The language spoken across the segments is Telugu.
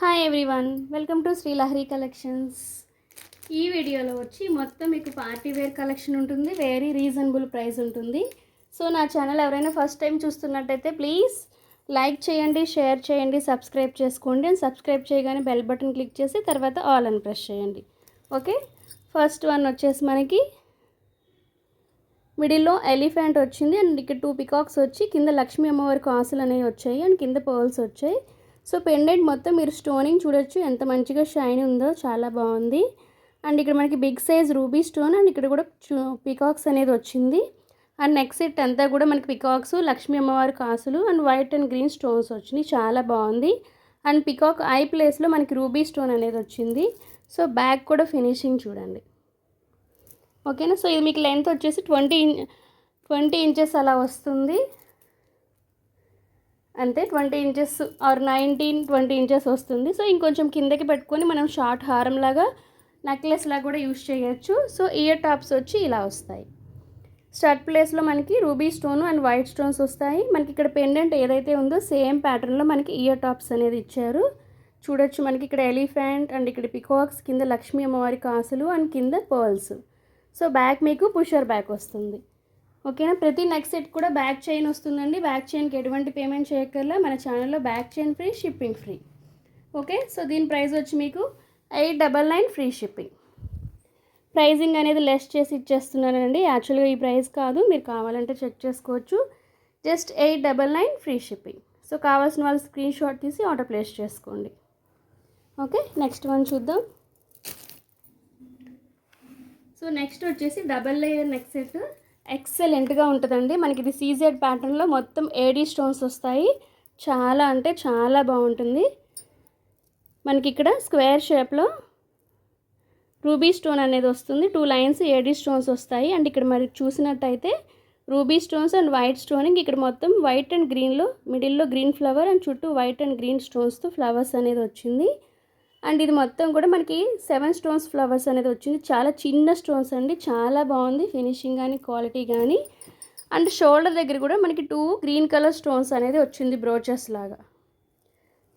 Hi everyone welcome to Srilahari collections ఈ వీడియోలో వచ్చి మొత్తం మీకు పార్టీ వేర్ కలెక్షన్ ఉంటుంది వెరీ రీజనబుల్ ప్రైస్ ఉంటుంది. సో నా ఛానల్ ఎవరైనా ఫస్ట్ టైం చూస్తున్నట్టయితే ప్లీజ్ లైక్ చేయండి షేర్ చేయండి సబ్స్క్రైబ్ చేసుకోండి అండ్ సబ్స్క్రైబ్ చేయగానే బెల్ బటన్ క్లిక్ చేసి తర్వాత ఆల్ అని ప్రెస్ చేయండి. ఓకే ఫస్ట్ వన్ వచ్చేసి మనకి మిడిల్లో ఎలిఫెంట్ వచ్చింది అండ్ ఇక్కడ టూ పికాక్స్ వచ్చి కింద లక్ష్మీ అమ్మవారి కాసులు అనేవి వచ్చాయి అండ్ కింద పర్ల్స్ వచ్చాయి. సో పెండెంట్ మొత్తం మీరు స్టోనింగ్ చూడొచ్చు. ఎంత మంచిగా షైన్ ఉందో చాలా బాగుంది. అండ్ ఇక్కడ మనకి big size ruby stone and ఇక్కడ కూడా పికాక్స్ అనేది వచ్చింది. అండ్ నెక్స్ట్ సెట్ అంతా కూడా మనకి పికాక్స్ లక్ష్మీ అమ్మవారి కాసులు and white and green stones వచ్చినాయి. చాలా బాగుంది. అండ్ పికాక్ ఐ ప్లేస్లో మనకి రూబీ స్టోన్ అనేది వచ్చింది. సో బ్యాక్ కూడా ఫినిషింగ్ చూడండి. ఓకేనా? సో ఇది మీకు లెంత్ వచ్చేసి ట్వంటీ ట్వంటీ ఇంచెస్ అలా వస్తుంది. అంతే twenty inches or nineteen twenty inches వస్తుంది. సో ఇంకొంచెం కిందకి పెట్టుకొని మనం షార్ట్ హారం లాగా నెక్లెస్ లాగా కూడా యూస్ చేయొచ్చు. సో ఇయర్ టాప్స్ వచ్చి ఇలా వస్తాయి. స్టడ్ ప్లేస్లో మనకి ruby stone and white stones వస్తాయి. మనకి ఇక్కడ పెండెంట్ ఏదైతే ఉందో సేమ్ ప్యాటర్న్లో మనకి ఇయర్ టాప్స్ అనేది ఇచ్చారు. చూడొచ్చు మనకి ఇక్కడ ఎలిఫెంట్ అండ్ ఇక్కడ పికాక్స్ కింద లక్ష్మీ అమ్మవారి కాసులు అండ్ కింద పర్ల్స్. సో బ్యాక్ మీకు పుషర్ బ్యాక్ వస్తుంది. ఓకేనా? ప్రతి నెక్ సెట్ కూడా బ్యాక్ చైన్ వస్తుందండి. బ్యాక్ చైన్కి ఎటువంటి పేమెంట్ చేయక్కర్లా. మన ఛానల్లో back chain free shipping free. Okay? So దీని ప్రైస్ వచ్చి మీకు eight double nine free shipping. Pricing అనేది లెస్ చేసి ఇచ్చేస్తున్నానండి. యాక్చువల్గా ఈ ప్రైస్ కాదు. మీరు కావాలంటే చెక్ చేసుకోవచ్చు. Just eight double nine free shipping. So కావాల్సిన వాళ్ళు స్క్రీన్ షాట్ తీసి ఆర్డర్ ప్లేస్ చేసుకోండి. ఓకే? నెక్స్ట్ వన్ చూద్దాం. సో నెక్స్ట్ వచ్చేసి డబల్ లేయర్ నెక్ సెట్. ఎక్సలెంట్గా ఉంటుందండి. మనకి ఇది సీజెడ్ ప్యాటర్న్లో మొత్తం ఏడీ స్టోన్స్ వస్తాయి. చాలా అంటే చాలా బాగుంటుంది. మనకి ఇక్కడ స్క్వేర్ షేప్లో రూబీ స్టోన్ అనేది వస్తుంది. టూ లైన్స్ ఏడీ స్టోన్స్ వస్తాయి. అండ్ ఇక్కడ మరి చూసినట్టయితే ruby stones and white stoning. ఇక్కడ మొత్తం వైట్ అండ్ గ్రీన్లో మిడిల్లో గ్రీన్ ఫ్లవర్ అండ్ చుట్టూ వైట్ అండ్ గ్రీన్ స్టోన్స్తో ఫ్లవర్స్ అనేది వచ్చింది. అండ్ ఇది మొత్తం కూడా మనకి సెవెన్ స్టోన్స్ ఫ్లవర్స్ అనేది వచ్చింది. చాలా చిన్న స్టోన్స్ అండి. చాలా బాగుంది. ఫినిషింగ్ కానీ క్వాలిటీ కానీ అండ్ షోల్డర్ దగ్గర కూడా మనకి టూ గ్రీన్ కలర్ స్టోన్స్ అనేది వచ్చింది బ్రోచెస్ లాగా.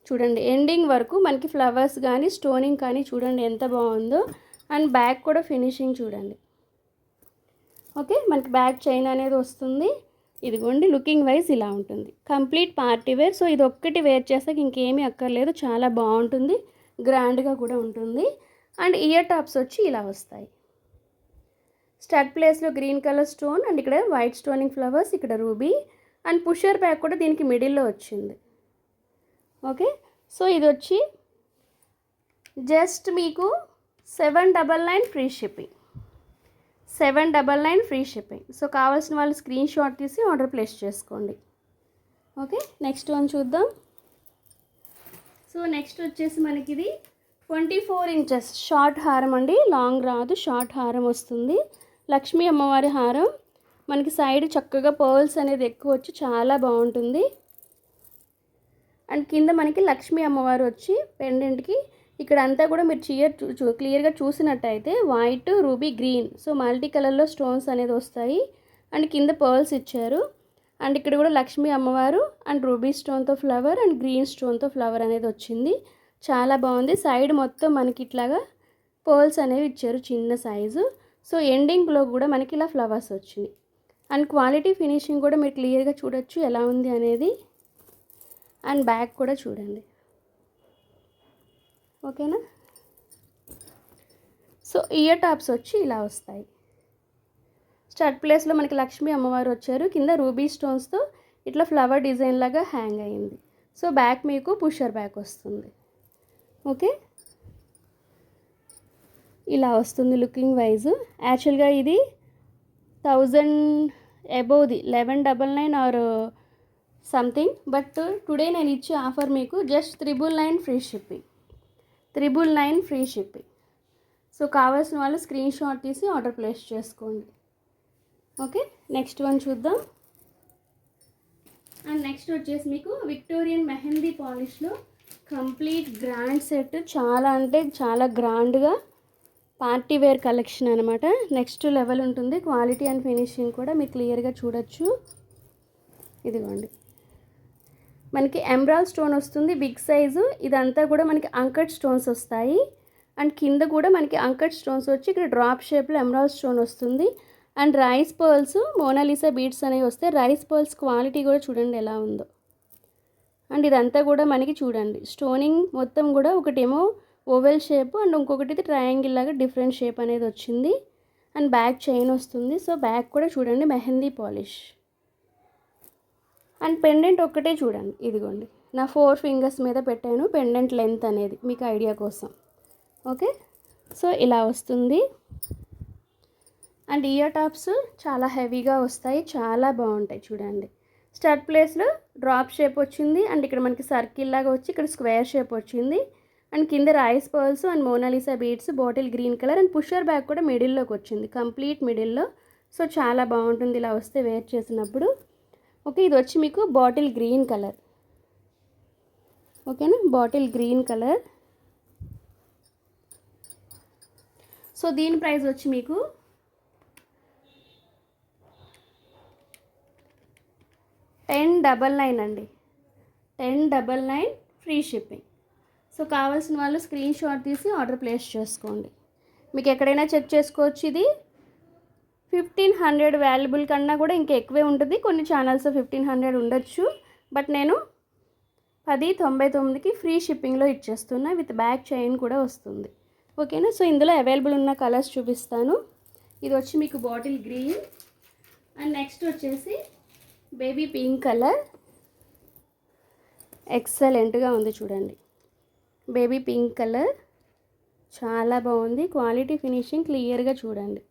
చూడండి ఎండింగ్ వరకు మనకి ఫ్లవర్స్ కానీ స్టోనింగ్ కానీ చూడండి ఎంత బాగుందో. అండ్ బ్యాక్ కూడా ఫినిషింగ్ చూడండి. ఓకే మనకి బ్యాక్ చైన్ అనేది వస్తుంది. ఇదిగోండి లుకింగ్ వైజ్ ఇలా ఉంటుంది. Complete party wear. సో ఇది ఒక్కటి వేర్ చేస్తే ఇంకేమీ అక్కర్లేదు. చాలా బాగుంటుంది. గ్రాండ్గా కూడా ఉంటుంది. అండ్ ఇయర్ టాప్స్ వచ్చి ఇలా వస్తాయి. స్టడ్ ప్లేస్లో గ్రీన్ కలర్ స్టోన్ అండ్ ఇక్కడ వైట్ స్టోనింగ్ ఫ్లవర్స్ ఇక్కడ రూబీ అండ్ పుషర్ ప్యాక్ కూడా దీనికి మిడిల్లో వచ్చింది. ఓకే? సో ఇది వచ్చి జస్ట్ మీకు seven double nine free shipping. Seven double nine free shipping. So కావాల్సిన వాళ్ళు స్క్రీన్ షాట్ తీసి ఆర్డర్ ప్లేస్ చేసుకోండి. ఓకే? నెక్స్ట్ వన్ చూద్దాం. సో నెక్స్ట్ వచ్చేసి మనకి ఇది ట్వంటీ ఫోర్ ఇంచెస్ షార్ట్ హారం అండి. లాంగ్ రాదు షార్ట్ హారం వస్తుంది. లక్ష్మీ అమ్మవారి హారం. మనకి సైడ్ చక్కగా పర్ల్స్ అనేది ఎక్కువ వచ్చి చాలా బాగుంటుంది. అండ్ కింద మనకి లక్ష్మీ అమ్మవారు వచ్చి పెండెంట్కి ఇక్కడ అంతా కూడా మీరు చీయర్ చూ క్లియర్గా చూసినట్టయితే white ruby green so multi కలర్లో స్టోన్స్ అనేది వస్తాయి. అండ్ కింద పర్ల్స్ ఇచ్చారు. అండ్ ఇక్కడ కూడా లక్ష్మీ అమ్మవారు అండ్ రూబీ స్టోన్తో ఫ్లవర్ అండ్ గ్రీన్ స్టోన్తో ఫ్లవర్ అనేది వచ్చింది. చాలా బాగుంది. సైడ్ మొత్తం మనకి ఇట్లాగా పోల్స్ అనేవి ఇచ్చారు చిన్న సైజు. సో ఎండింగ్లో కూడా మనకి ఇలా ఫ్లవర్స్ వచ్చినాయి అండ్ క్వాలిటీ ఫినిషింగ్ కూడా మీరు క్లియర్గా చూడొచ్చు ఎలా ఉంది అనేది. అండ్ బ్యాక్ కూడా చూడండి. ఓకేనా? సో ఇయర్ టాప్స్ వచ్చి ఇలా వస్తాయి. స్టార్ట్ ప్లేస్లో మనకి లక్ష్మీ అమ్మవారు వచ్చారు. కింద రూబీ స్టోన్స్తో ఇట్లా ఫ్లవర్ డిజైన్ లాగా హ్యాంగ్ అయింది. సో బ్యాక్ మీకు పుషర్ బ్యాక్ వస్తుంది. ఓకే? ఇలా వస్తుంది లుకింగ్ వైజ్. యాక్చువల్గా ఇది thousand అబోవ్ది. Eleven double nine or something. But today నేను ఇచ్చే ఆఫర్ మీకు just triple nine free shipping. Triple nine free shipping. So కావాల్సిన వాళ్ళు స్క్రీన్ షాట్ తీసి ఆర్డర్ ప్లేస్ చేసుకోండి. ఓకే నెక్స్ట్ వన్ చూద్దాం. అండ్ నెక్స్ట్ వచ్చేసి మీకు విక్టోరియన్ మెహందీ పాలిష్లో కంప్లీట్ గ్రాండ్ సెట్ చాలా అంటే చాలా గ్రాండ్గా పార్టీ వేర్ కలెక్షన్ అనమాట నెక్స్ట్ లెవెల్ ఉంటుంది. క్వాలిటీ అండ్ ఫినిషింగ్ కూడా మీరు క్లియర్గా చూడొచ్చు. ఇదిగోండి. మనకి ఎమ్రాల్ స్టోన్ వస్తుంది బిగ్ సైజు ఇదంతా కూడా మనకి అంకట్ స్టోన్స్ వస్తాయి. అండ్ కింద కూడా మనకి అంకట్ స్టోన్స్ వచ్చి ఇక్కడ డ్రాప్ షేప్లో ఎమరాల్డ్ స్టోన్ వస్తుంది. And rice pearls Mona Lisa beads అనేవి వస్తే రైస్ పర్ల్స్ క్వాలిటీ కూడా చూడండి ఎలా ఉందో. అండ్ ఇదంతా కూడా మనకి చూడండి. స్టోనింగ్ మొత్తం కూడా ఒకటేమో ఓవెల్ షేప్ అండ్ ఇంకొకటి ట్రయాంగిల్ లాగా డిఫరెంట్ షేప్ అనేది వచ్చింది. అండ్ బ్యాక్ చైన్ వస్తుంది. సో బ్యాక్ కూడా చూడండి మెహందీ పాలిష్. అండ్ పెండెంట్ ఒక్కటే చూడండి. ఇదిగోండి. నా ఫోర్ ఫింగర్స్ మీద పెట్టాను పెండెంట్ లెంత్ అనేది మీకు ఐడియా కోసం. ఓకే? సో ఇలా వస్తుంది. అండ్ ఇయర్ టాప్స్ చాలా హెవీగా వస్తాయి చాలా బాగుంటాయి చూడండి. స్టడ్ ప్లేస్లో డ్రాప్ షేప్ వచ్చింది అండ్ ఇక్కడ మనకి సర్కిల్ లాగా వచ్చి ఇక్కడ స్క్వేర్ షేప్ వచ్చింది. అండ్ కింద rice pearls and Mona Lisa beads bottle green colour and pusher back కూడా మిడిల్లోకి వచ్చింది కంప్లీట్ మిడిల్లో సో చాలా బాగుంటుంది ఇలా వస్తే వేర్ చేసినప్పుడు. ఓకే ఇది వచ్చి మీకు బాటిల్ గ్రీన్ కలర్ ఓకేనా బాటిల్ గ్రీన్ కలర్ సో దీని ప్రైస్ వచ్చి మీకు టెన్ డబల్ నైన్ అండి. Ten double nine free shipping. So కావాల్సిన వాళ్ళు స్క్రీన్ షాట్ తీసి ఆర్డర్ ప్లేస్ చేసుకోండి. మీకు ఎక్కడైనా చెక్ చేసుకోవచ్చు ఇది. ఫిఫ్టీన్ హండ్రెడ్ వాల్యుబుల్ కన్నా కూడా ఇంకా ఎక్కువే ఉంటుంది. కొన్ని ఛానల్స్ ఫిఫ్టీన్ హండ్రెడ్ ఉండొచ్చు. బట్ నేను పది తొంభై తొమ్మిదికి ఫ్రీ షిప్పింగ్లో ఇచ్చేస్తున్నా. విత్ బ్యాక్ చైన్ కూడా వస్తుంది. ఓకేనా? సో ఇందులో అవైలబుల్ ఉన్న కలర్స్ చూపిస్తాను. ఇది వచ్చి మీకు బాటిల్ గ్రీన్. అండ్ నెక్స్ట్ వచ్చేసి బేబీ పింక్ కలర్. ఎక్సలెంట్గా ఉంది చూడండి. Baby pink colour. చాలా బాగుంది. క్వాలిటీ ఫినిషింగ్ క్లియర్గా చూడండి.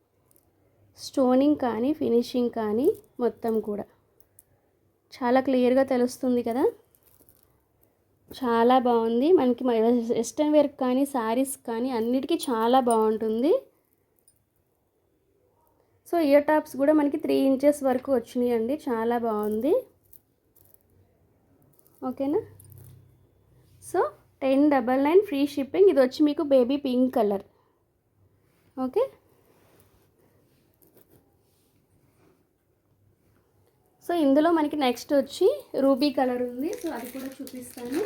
స్టోనింగ్ కానీ ఫినిషింగ్ కానీ మొత్తం కూడా. చాలా క్లియర్గా తెలుస్తుంది కదా? చాలా బాగుంది. మనకి వెస్ట్రన్ వేర్ కానీ శారీస్ కానీ అన్నిటికీ చాలా బాగుంటుంది. సో ఇయర్ టాప్స్ కూడా మనకి త్రీ ఇంచెస్ వరకు వచ్చినాయి అండి చాలా బాగుంది. ఓకేనా? So ten double nine free shipping ఇది వచ్చి మీకు baby pink colour okay? So ఇందులో మనకి నెక్స్ట్ వచ్చి రూబీ కలర్ ఉంది. సో అది కూడా చూపిస్తాను.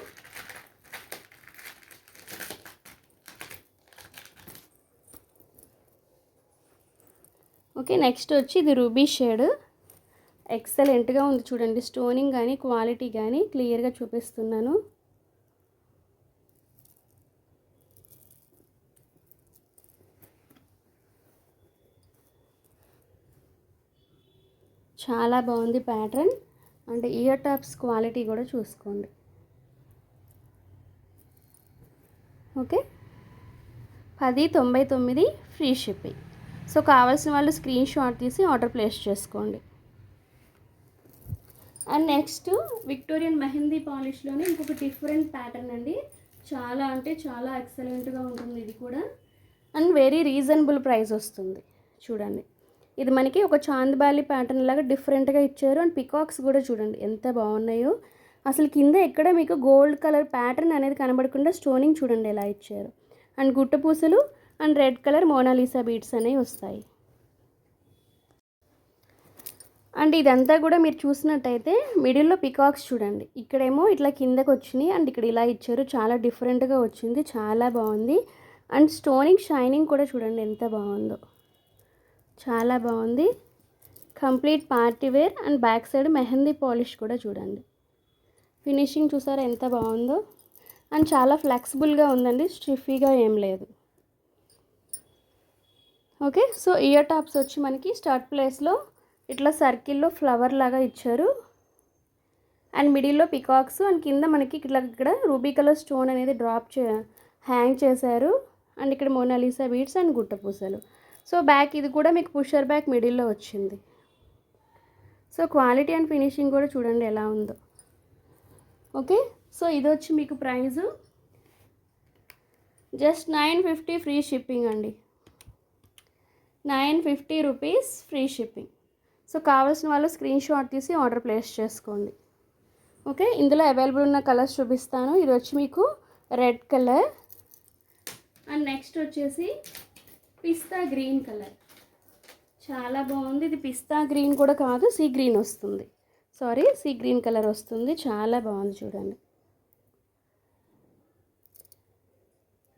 ఓకే నెక్స్ట్ వచ్చి ఇది రూబీ షేడ్. ఎక్సలెంట్గా ఉంది చూడండి స్టోనింగ్ కానీ క్వాలిటీ కానీ క్లియర్గా చూపిస్తున్నాను. చాలా బాగుంది pattern and ear tops quality కూడా చూసుకోండి. ఓకే పది తొంభై తొమ్మిది ఫ్రీ షిప్పింగ్ సో కావాల్సిన వాళ్ళు స్క్రీన్ షాట్ తీసి ఆర్డర్ ప్లేస్ చేసుకోండి. అండ్ నెక్స్ట్ విక్టోరియన్ మెహందీ పాలిష్లోనే ఇంకొక డిఫరెంట్ ప్యాటర్న్ అండి. చాలా అంటే చాలా ఎక్సలెంట్గా ఉంటుంది ఇది కూడా. అండ్ వెరీ రీజనబుల్ ప్రైస్ వస్తుంది. చూడండి. ఇది మనకి ఒక చాందబాలి ప్యాటర్న్ లాగా డిఫరెంట్గా ఇచ్చారు. అండ్ పికాక్స్ కూడా చూడండి ఎంత బాగున్నాయో. అసలు కింద ఎక్కడ మీకు గోల్డ్ కలర్ ప్యాటర్న్ అనేది కనబడకుండా స్టోనింగ్ చూడండి ఎలా ఇచ్చారు. అండ్ గుట్ట పూసలు and red colour Mona Lisa beads అనేవి వస్తాయి. అండ్ ఇదంతా కూడా మీరు చూసినట్టయితే మిడిల్లో పికాక్స్ చూడండి. ఇక్కడేమో ఇట్లా కిందకు వచ్చినాయి అండ్ ఇక్కడ ఇలా ఇచ్చారు. చాలా డిఫరెంట్గా వచ్చింది. చాలా బాగుంది. అండ్ స్టోనింగ్ షైనింగ్ కూడా చూడండి ఎంత బాగుందో. చాలా బాగుంది. Complete party wear and back side mehndi polish కూడా చూడండి. ఫినిషింగ్ చూసారా ఎంత బాగుందో. అండ్ చాలా ఫ్లెక్సిబుల్గా ఉందండి. స్టిఫీగా ఏం లేదు. ఓకే సో ఇయర్ టాప్స్ వచ్చి మనకి స్టార్ట్ ప్లేస్లో ఇట్లా సర్కిల్లో ఫ్లవర్ లాగా ఇచ్చారు. అండ్ మిడిల్లో పికాక్స్ అండ్ కింద మనకి ఇట్లా ఇక్కడ రూబీ కలర్ స్టోన్ అనేది డ్రాప్ చే హ్యాంగ్ చేశారు. అండ్ ఇక్కడ మోనాలిసా బీడ్స్ అండ్ గుట్ట పూసలు. సో బ్యాక్ ఇది కూడా మీకు పుషర్ బ్యాక్ మిడిల్లో వచ్చింది. సో క్వాలిటీ అండ్ ఫినిషింగ్ కూడా చూడండి ఎలా ఉందో. ఓకే సో ఇది వచ్చి మీకు price just nine fifty free shipping అండి. Nine fifty rupees free shipping. So కావాల్సిన వాళ్ళు స్క్రీన్ షాట్ తీసి ఆర్డర్ ప్లేస్ చేసుకోండి. ఓకే ఇందులో అవైలబుల్ ఉన్న కలర్స్ చూపిస్తాను. ఇది వచ్చి మీకు రెడ్ కలర్. అండ్ నెక్స్ట్ వచ్చేసి పిస్తా గ్రీన్ కలర్. చాలా బాగుంది. ఇది పిస్తా గ్రీన్ కూడా కాదు సీ గ్రీన్ వస్తుంది. సారీ సీ గ్రీన్ కలర్ వస్తుంది. చాలా బాగుంది చూడండి.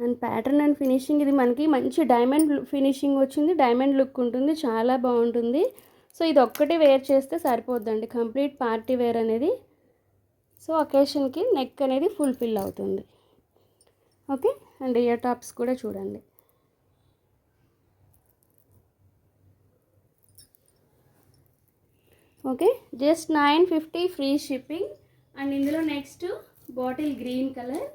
అండ్ ప్యాటర్న్ అండ్ ఫినిషింగ్ ఇది మనకి మంచి డైమండ్ ఫినిషింగ్ వచ్చింది డైమండ్ లుక్ ఉంటుంది చాలా బాగుంటుంది. సో ఇది ఒక్కటి వేర్ చేస్తే సరిపోద్దండి కంప్లీట్ పార్టీ వేర్ అనేది. సో అకేషన్కి నెక్ అనేది ఫుల్ఫిల్ అవుతుంది. ఓకే అండ్ ఇయర్ టాప్స్ కూడా చూడండి. Okay just nine fifty free shipping. And ఇందులో next bottle green colour.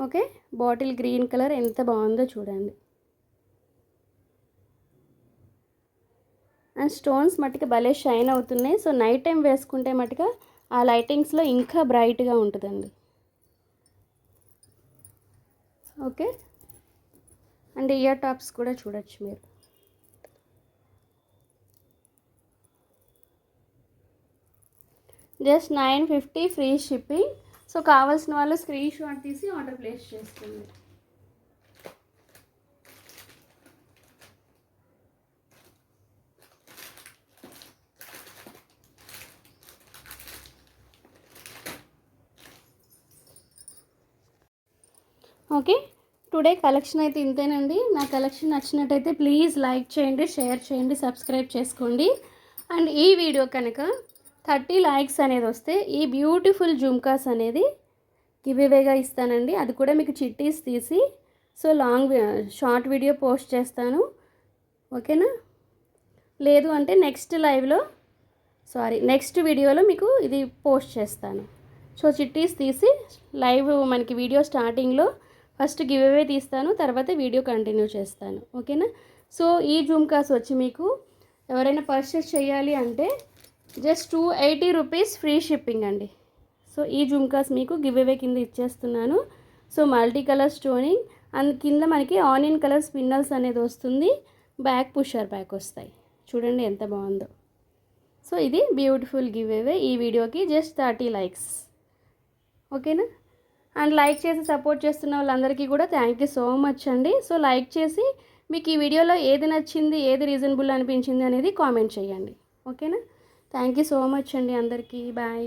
Okay? Bottle green colour ఎంత బాగుందో చూడండి. అండ్ స్టోన్స్ మట్టుగా భలే షైన్ అవుతున్నాయి. సో నైట్ టైం వేసుకుంటే మట్టుగా ఆ లైటింగ్స్లో ఇంకా బ్రైట్గా ఉంటుందండి. ఓకే? అండ్ ఇయర్ టాప్స్ కూడా చూడొచ్చు మీరు. Just nine fifty free shipping. So కావాల్సిన వాళ్ళు స్క్రీన్ షాట్ తీసి ఆర్డర్ ప్లేస్ చేసుకోండి ఓకే టుడే కలెక్షన్ అయితే ఇంతేనండి. నా కలెక్షన్ నచ్చినట్టయితే ప్లీజ్ లైక్ చేయండి షేర్ చేయండి సబ్స్క్రైబ్ చేసుకోండి. అండ్ ఈ వీడియో కనుక థర్టీ లైక్స్ అనేది వస్తే ఈ బ్యూటిఫుల్ జుమ్కాస్ అనేది గివ్వేగా ఇస్తానండి. అది కూడా మీకు చిట్టీస్ తీసి so long short video post చేస్తాను. ఓకేనా? లేదు అంటే నెక్స్ట్ లైవ్లో సారీ నెక్స్ట్ వీడియోలో మీకు ఇది పోస్ట్ చేస్తాను. సో చిట్టీస్ తీసి లైవ్ మనకి వీడియో స్టార్టింగ్లో ఫస్ట్ గివ్ అవే తీస్తాను తర్వాత వీడియో కంటిన్యూ చేస్తాను. ఓకేనా? సో ఈ జూమ్కాస్ వచ్చి మీకు ఎవరైనా పర్చేస్ చేయాలి అంటే just two eighty rupees free shipping అండి. సో ఈ జుమ్కాస్ మీకు గివ్ అవే కింద ఇచ్చేస్తున్నాను. So multi colour stoning and కింద మనకి ఆనియన్ కలర్ స్పిన్నల్స్ అనేది వస్తుంది. బ్యాక్ పుషర్ బ్యాక్ వస్తాయి. చూడండి ఎంత బాగుందో. సో ఇది బ్యూటిఫుల్ గివ్ అవే ఈ వీడియోకి జస్ట్ థర్టీ లైక్స్. ఓకేనా? అండ్ లైక్ చేసి సపోర్ట్ చేస్తున్న వాళ్ళందరికీ కూడా థ్యాంక్ యూ సో మచ్ అండి. సో లైక్ చేసి మీకు ఈ వీడియోలో ఏది నచ్చింది ఏది రీజనబుల్ అనిపించింది అనేది కామెంట్ చేయండి. ఓకేనా? థ్యాంక్ యూ సో మచ్ అండి అందరికీ. బాయ్.